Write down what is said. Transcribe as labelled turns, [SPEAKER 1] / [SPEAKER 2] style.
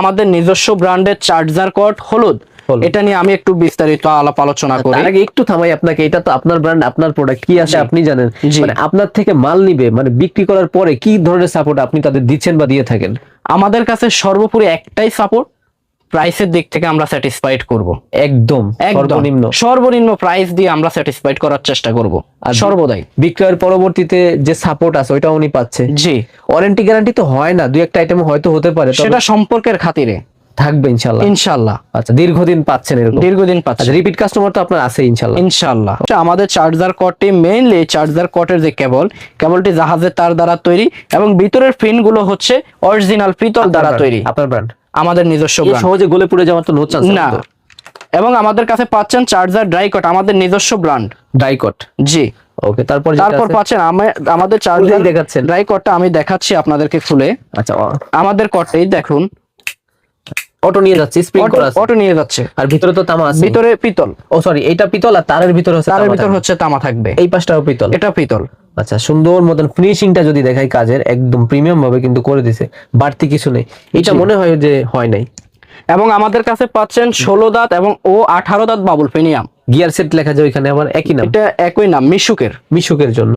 [SPEAKER 1] আমাদের নিজস্ব ব্র্যান্ডের চার্জার কর্ড হলুদ। এটা নিয়ে আমি একটু বিস্তারিত আলাপ আলোচনা করি।
[SPEAKER 2] তার আগে একটু থামাই আপনাকে এটা তো আপনার ব্র্যান্ড আপনার প্রোডাক্ট কি আছে আপনি জানেন? মানে আপনার থেকে মাল নিবে মানে বিক্রি করার পরে কি ধরনের সাপোর্ট আপনি তাদের দিচ্ছেন বা দিয়ে থাকেন?
[SPEAKER 1] আমাদের কাছে সর্বোপরি একটাই সাপোর্ট প্রাইসের দিক থেকে আমরা স্যাটিসফাইড করব।
[SPEAKER 2] একদম সর্বনিম্ন।
[SPEAKER 1] সর্বনিম্ন প্রাইস দিয়ে আমরা স্যাটিসফাইড করার চেষ্টা করব।
[SPEAKER 2] আর
[SPEAKER 1] সর্বদাই।
[SPEAKER 2] বিক্রয়ের পরবর্তীতে যে সাপোর্ট আছে ওইটা উনি পাচ্ছে।
[SPEAKER 1] জি।
[SPEAKER 2] ওয়ারেন্টি গ্যারান্টি তো হয় না দুই একটা আইটেম হয়তো হতে পারে
[SPEAKER 1] সেটা সম্পর্কের খাতিরে।
[SPEAKER 2] থাকবে ইনশাল্লাহ।
[SPEAKER 1] ইনশাল্লাহ।
[SPEAKER 2] আচ্ছা দীর্ঘদিন পাচ্ছেন এরকম?
[SPEAKER 1] দীর্ঘদিন পাচ্ছি
[SPEAKER 2] আচ্ছা রিপিট কাস্টমার তো আপনার আছে ইনশাল্লাহ।
[SPEAKER 1] ইনশাল্লাহ। আচ্ছা, আমাদের চার্জার কটটি মেইনলি চার্জার কটের যে কেবল কেবলটি জাহাজের তার দ্বারা তৈরি এবং ভিতরের পিনগুলো হচ্ছে অরিজিনাল পিতল দ্বারা তৈরি।
[SPEAKER 2] আপনার ব্র্যান্ড
[SPEAKER 1] আমাদের নিজস্ব ব্র্যান্ড
[SPEAKER 2] সহজে গলে পড়ে যাওয়ার তো নো চান্স
[SPEAKER 1] না। এবং আমাদের কাছে পাচ্ছেন চার্জার ড্রাই কট আমাদের নিজস্ব ব্র্যান্ড
[SPEAKER 2] ডাইকট
[SPEAKER 1] জি।
[SPEAKER 2] ওকে তারপর যেটা
[SPEAKER 1] তারপর পাচ্ছেন আমা- আমাদের চার্জার
[SPEAKER 2] দেখাচ্ছেন।
[SPEAKER 1] ড্রাই কটটা আমি দেখাচ্ছি আপনাদেরকে খুলে।
[SPEAKER 2] আচ্ছা
[SPEAKER 1] আমাদের কটটাই দেখুন।
[SPEAKER 2] অটো নিয়ে যাচ্ছে স্প্রিং করা আছে
[SPEAKER 1] অটো নিয়ে যাচ্ছে।
[SPEAKER 2] আর ভিতরে তো তামা আছে।
[SPEAKER 1] ভিতরে পিতল।
[SPEAKER 2] ও সরি এটা পিতল আর তারের ভিতরে হচ্ছে
[SPEAKER 1] তারের ভিতর হচ্ছে তামা থাকবে।
[SPEAKER 2] এই পাশটাও পিতল।
[SPEAKER 1] এটা পিতল।
[SPEAKER 2] আচ্ছা সুন্দর মতন ফিনিশিংটা যদি দেখাই কাজের একদম প্রিমিয়াম ভাবে কিন্তু করে দিছে বাড়তি কিছু নেই। এটা মনে হয় যে হয় নাই।
[SPEAKER 1] এবং আমাদের কাছে পাচ্ছেন ষোলো দাঁত এবং ও আঠারো দাঁত বাবুল ফিনিয়াম
[SPEAKER 2] গিয়ার সেট লেখা যায় ওইখানে আবার একই নাম।
[SPEAKER 1] এটা একই নাম মিশুকের।
[SPEAKER 2] মিশুকের জন্য।